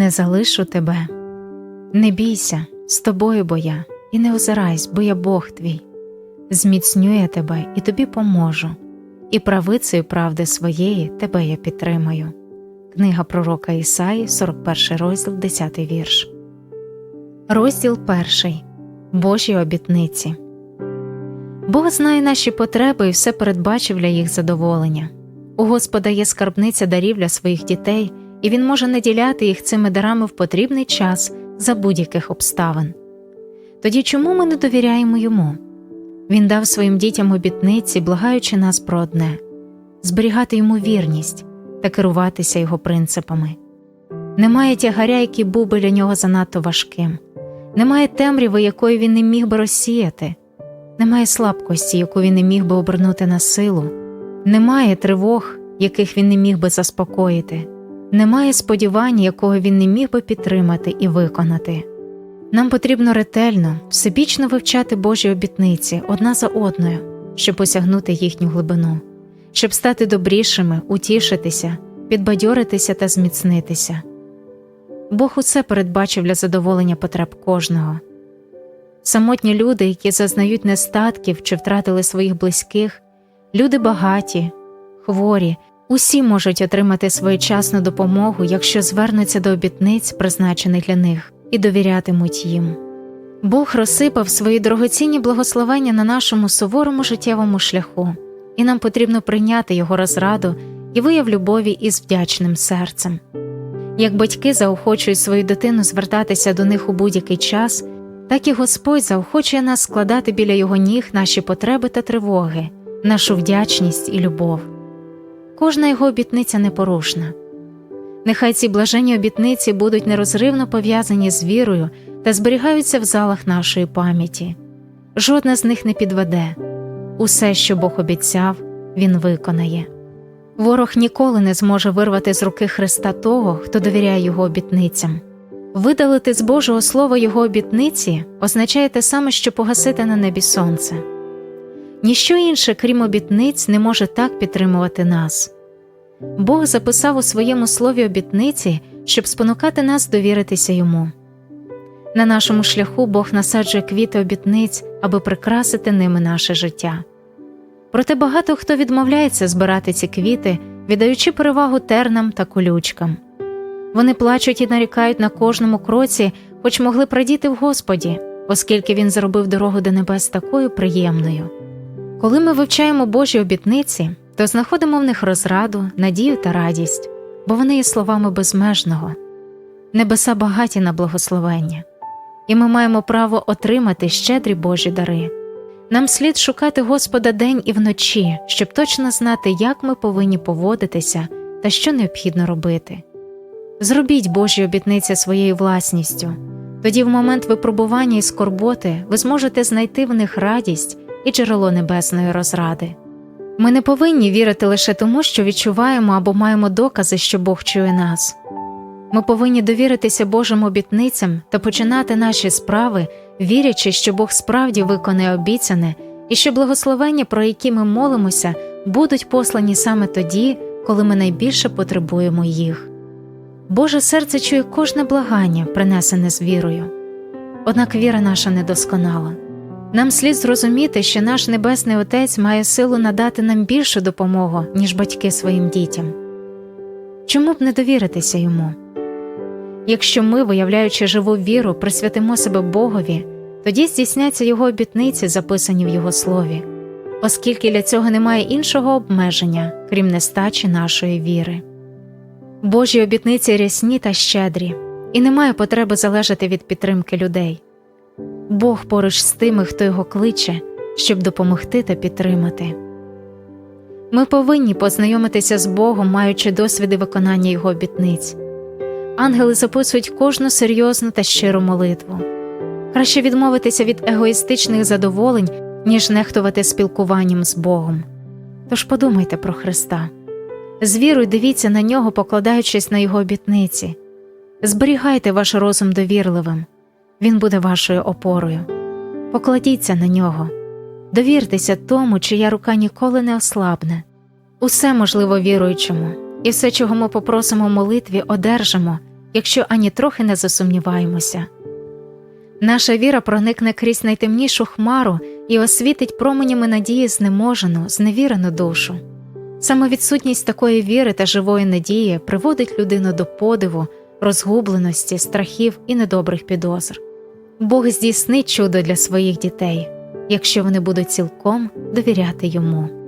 не залишу тебе. Не бійся, з тобою бо я, і не озирайсь, бо я Бог твій. Зміцню тебе і тобі поможу, і правицею правди своєї тебе я підтримаю. Книга пророка Ісаї, 41 розділ, 10 вірш. Розділ 1. Божі обітниці. Бог знає наші потреби і все передбачив для їх задоволення. У Господа є скарбниця дарів для своїх дітей, і Він може наділяти їх цими дарами в потрібний час за будь-яких обставин. Тоді чому ми не довіряємо йому? Він дав своїм дітям обітниці, благаючи нас про одне зберігати йому вірність та керуватися його принципами. Немає тягаря, який був би для нього занадто важким, немає темряви, якої він не міг би розсіяти, немає слабкості, яку він не міг би обернути на силу, немає тривог, яких він не міг би заспокоїти, немає сподівання, якого він не міг би підтримати і виконати. Нам потрібно ретельно, всебічно вивчати Божі обітниці одна за одною, щоб осягнути їхню глибину, щоб стати добрішими, утішитися, підбадьоритися та зміцнитися. Бог усе передбачив для задоволення потреб кожного. Самотні люди, які зазнають нестатків чи втратили своїх близьких, люди багаті, хворі, усі можуть отримати своєчасну допомогу, якщо звернуться до обітниць, призначених для них, і довірятимуть їм. Бог розсипав свої дорогоцінні благословення на нашому суворому життєвому шляху, і нам потрібно прийняти його розраду і вияв любові із вдячним серцем. Як батьки заохочують свою дитину звертатися до них у будь-який час, так і Господь заохочує нас складати біля його ніг наші потреби та тривоги, нашу вдячність і любов. Кожна його обітниця непорушна. Нехай ці блаженні обітниці будуть нерозривно пов'язані з вірою та зберігаються в залах нашої пам'яті. Жодна з них не підведе усе, що Бог обіцяв, Він виконає. Ворог ніколи не зможе вирвати з руки Христа того, хто довіряє його обітницям. Видалити з Божого Слова його обітниці означає те саме, що погасити на небі сонце. Ніщо інше, крім обітниць, не може так підтримувати нас. Бог записав у своєму слові обітниці, щоб спонукати нас довіритися йому. На нашому шляху Бог насаджує квіти обітниць, аби прикрасити ними наше життя. Проте багато хто відмовляється збирати ці квіти, віддаючи перевагу тернам та колючкам. Вони плачуть і нарікають на кожному кроці, хоч могли б радіти в Господі, оскільки Він зробив дорогу до небес такою приємною. Коли ми вивчаємо Божі обітниці, то знаходимо в них розраду, надію та радість, бо вони є словами безмежного, небеса багаті на благословення, і ми маємо право отримати щедрі Божі дари. Нам слід шукати Господа день і вночі, щоб точно знати, як ми повинні поводитися та що необхідно робити. Зробіть Божі обітниці своєю власністю, тоді в момент випробування і скорботи ви зможете знайти в них радість і джерело небесної розради. Ми не повинні вірити лише тому, що відчуваємо або маємо докази, що Бог чує нас. Ми повинні довіритися Божим обітницям та починати наші справи, вірячи, що Бог справді виконає обіцяне і що благословення, про які ми молимося, будуть послані саме тоді, коли ми найбільше потребуємо їх. Боже серце чує кожне благання, принесене з вірою. Однак віра наша недосконала. Нам слід зрозуміти, що наш Небесний Отець має силу надати нам більшу допомогу, ніж батьки своїм дітям. Чому б не довіритися йому? Якщо ми, виявляючи живу віру, присвятимо себе Богові, тоді здійсняться його обітниці, записані в Його слові, оскільки для цього немає іншого обмеження, крім нестачі нашої віри. Божі обітниці рясні та щедрі, і немає потреби залежати від підтримки людей. Бог поруч з тими, хто його кличе, щоб допомогти та підтримати. Ми повинні познайомитися з Богом, маючи досвіди виконання Його обітниць. Ангели записують кожну серйозну та щиру молитву. Краще відмовитися від егоїстичних задоволень, ніж нехтувати спілкуванням з Богом. Тож подумайте про Христа. З вірою дивіться на нього, покладаючись на Його обітниці. Зберігайте ваш розум довірливим, він буде вашою опорою. Покладіться на нього, довіртеся тому, чия рука ніколи не ослабне. Усе можливо віруючому, і все, чого ми попросимо в молитві, одержимо, якщо ані трохи не засумніваємося. Наша віра проникне крізь найтемнішу хмару і освітить променями надії знеможену, зневірену душу. Саме відсутність такої віри та живої надії приводить людину до подиву, розгубленості, страхів і недобрих підозр. Бог здійснить чудо для своїх дітей, якщо вони будуть цілком довіряти йому.